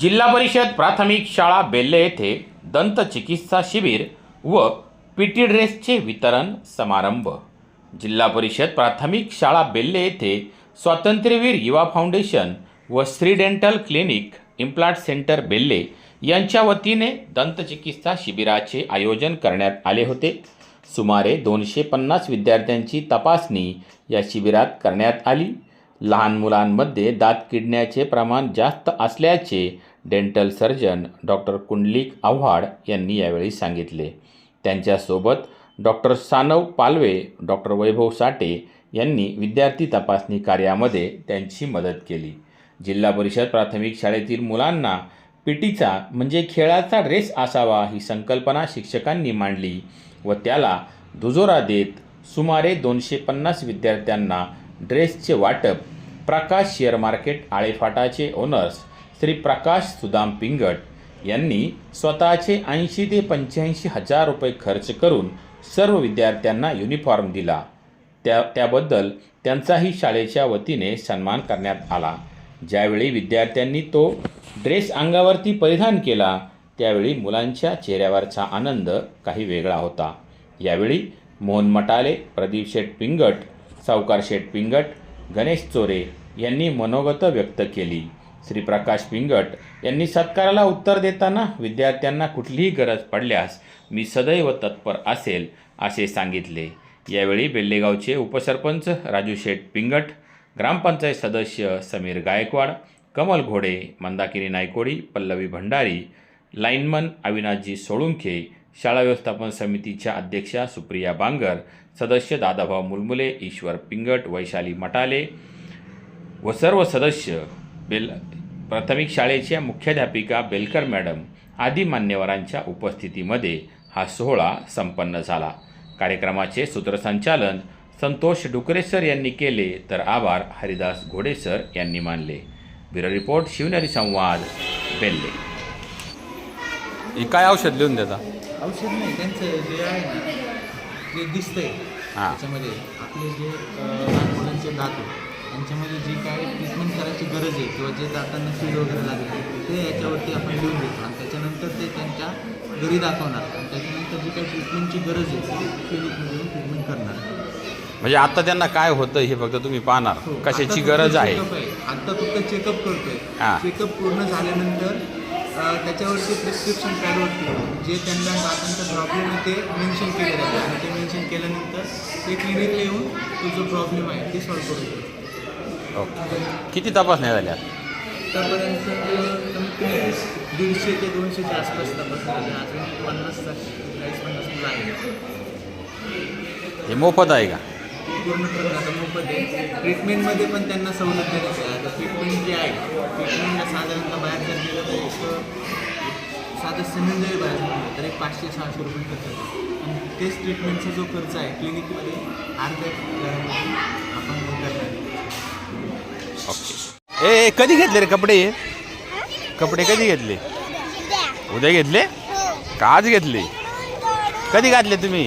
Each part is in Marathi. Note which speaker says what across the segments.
Speaker 1: जिल्हा परिषद प्राथमिक शाळा बेल्ले येथे दंतचिकित्सा शिबिर व पीटी ड्रेसचे वितरण समारंभ. जिल्हा परिषद प्राथमिक शाळा बेल्ले येथे स्वातंत्र्यवीर युवा फाउंडेशन व Shri dental clinic implant centre बेल्ले यांच्या वतीने दंतचिकित्सा शिबिराचे आयोजन करण्यात आले होते. सुमारे दोनशे पन्नास विद्यार्थ्यांची तपासणी या शिबिरात करण्यात आली. लहान मुलांमध्ये दात किडण्याचे प्रमाण जास्त असल्याचे dental surgeon doctor Kundalik Avhad यांनी यावेळी सांगितले. त्यांच्यासोबत डॉक्टर सानव पालवे डॉक्टर वैभव साठे यांनी विद्यार्थी तपासणी कार्यामध्ये त्यांची मदत केली. जिल्हा परिषद प्राथमिक शाळेतील मुलांना पीटीचा म्हणजे खेळाचा ड्रेस असावा ही संकल्पना शिक्षकांनी मांडली व त्याला दुजोरा देत सुमारे दोनशे पन्नास विद्यार्थ्यांना ड्रेसचे वाटप प्रकाश शेअर मार्केट आळेफाटाचे ओनर्स श्री प्रकाश सुदाम पिंगट यांनी स्वतःचे ऐंशी ते पंच्याऐंशी हजार रुपये खर्च करून सर्व विद्यार्थ्यांना युनिफॉर्म दिला. त्या त्याबद्दल त्यांचाही शाळेच्या वतीने सन्मान करण्यात आला. ज्यावेळी विद्यार्थ्यांनी तो ड्रेस अंगावरती परिधान केला त्यावेळी मुलांच्या चेहऱ्यावरचा आनंद काही वेगळा होता. यावेळी मोहन मटाले प्रदीप शेठ पिंगट सावकार शेठ पिंगट गणेश चोरे यांनी मनोगत व्यक्त केली. श्री प्रकाश पिंगट यांनी सत्काराला उत्तर देताना विद्यार्थ्यांना कुठलीही गरज पडल्यास मी सदैव तत्पर असेल असे सांगितले. यावेळी बेल्लेगावचे उपसरपंच राजू शेठ पिंगट ग्रामपंचायत सदस्य समीर गायकवाड कमल घोडे मंदाकिनी नायकोडी पल्लवी भंडारी लाईनमन अविनाशजी सोळुंखे शाळा व्यवस्थापन समितीच्या अध्यक्षा सुप्रिया बांगर सदस्य दादाभाऊ मुलमुले ईश्वर पिंगट वैशाली मटाले व सर्व सदस्य बेल प्राथमिक शाळेच्या मुख्याध्यापिका बेलकर मॅडम आदी मान्यवरांच्या उपस्थितीमध्ये हा सोहळा संपन्न झाला. कार्यक्रमाचे सूत्रसंचालन संतोष डुकरे सर यांनी केले तर आभार हरिदास घोडे सर यांनी मानले. ब्युरो रिपोर्ट शिवनेरी संवाद बेल्ले.
Speaker 2: हे काय औषध लिहून देता?
Speaker 3: औषध नाही त्यांचं जे आहे ना जे दिसतंय
Speaker 2: हां.
Speaker 3: त्याच्यामध्ये आपले जे अं, लहान मुलांचे दात त्यांच्यामध्ये जी काय ट्रीटमेंट करायची गरज आहे किंवा जे दातांना कीड वगैरे लागली ते याच्यावरती आपण लिहून देतो. आणि त्याच्यानंतर ते त्यांच्या घरी दाखवणार. आणि त्याच्यानंतर जी काही ट्रीटमेंटची गरज आहे ती क्लिनिकमध्ये येऊन ट्रीटमेंट करणार.
Speaker 2: म्हणजे आता त्यांना काय होतं हे फक्त तुम्ही पाहणार.
Speaker 3: हो,
Speaker 2: कशाची
Speaker 3: आता
Speaker 2: गरज आहे?
Speaker 3: checkup आता फक्त चेकअप करतोय.
Speaker 2: हां.
Speaker 3: चेकअप पूर्ण झाल्यानंतर त्याच्यावरती प्रिस्क्रिप्शन पॅडवरती जे त्यांना दातांचा प्रॉब्लेम आहे ते मेन्शन केले जाते आणि ते मेन्शन केल्यानंतर ते क्लिनिकला येऊन तो जो प्रॉब्लेम आहे ते सॉल्व्ह करू शकतो
Speaker 2: ओके. किती तपासण्या झाल्या?
Speaker 3: आतापर्यंत कमीत कमी दीडशे ते दोनशेच्या आसपास तपासण्या झाल्या. अजून पन्नास चाळीस पन्नास मुलं आहेत.
Speaker 2: हे मोफत आहे का?
Speaker 3: आता मोफत आहे ट्रीटमेंटमध्ये पण त्यांना सवलत देण्यात आहे आता ट्रीटमेंट जे आहे ट्रीटमेंटला साधारणतः बाहेर जर गेलं तर एक साधं सिमेंट जरी बाहेर गेलं तर एक पाचशे सहाशे रुपये खर्च येतो आणि तेच ट्रीटमेंटचा जो खर्च आहे क्लिनिकमध्ये अर्ध्या आपण हे करणार
Speaker 2: ए ए, कधी घेतले रे कपडे? कपडे कधी घेतले? उद्या घेतले? का आज घेतले? कधी घातले तुम्ही?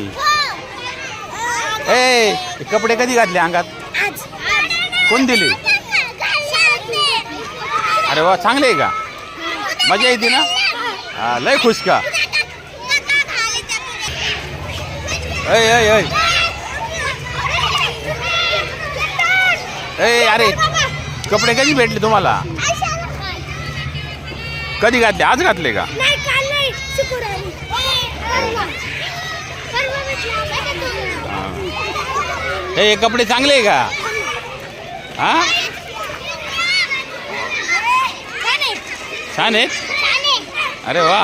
Speaker 2: ए कपडे कधी घातले अंगात? कोण दिले? अरे वा चांगले आहे का? मजा येते ना? हा लय खुश का? ऐ ऐ ऐ. अरे कपडे कधी भेटले तुम्हाला? कधी घातले? आज घातले का
Speaker 4: नाही काल नाही शुक्रवारी परवा परवा भेटला
Speaker 2: हे कपडे चांगले आहे का हा छान आहेत अरे वा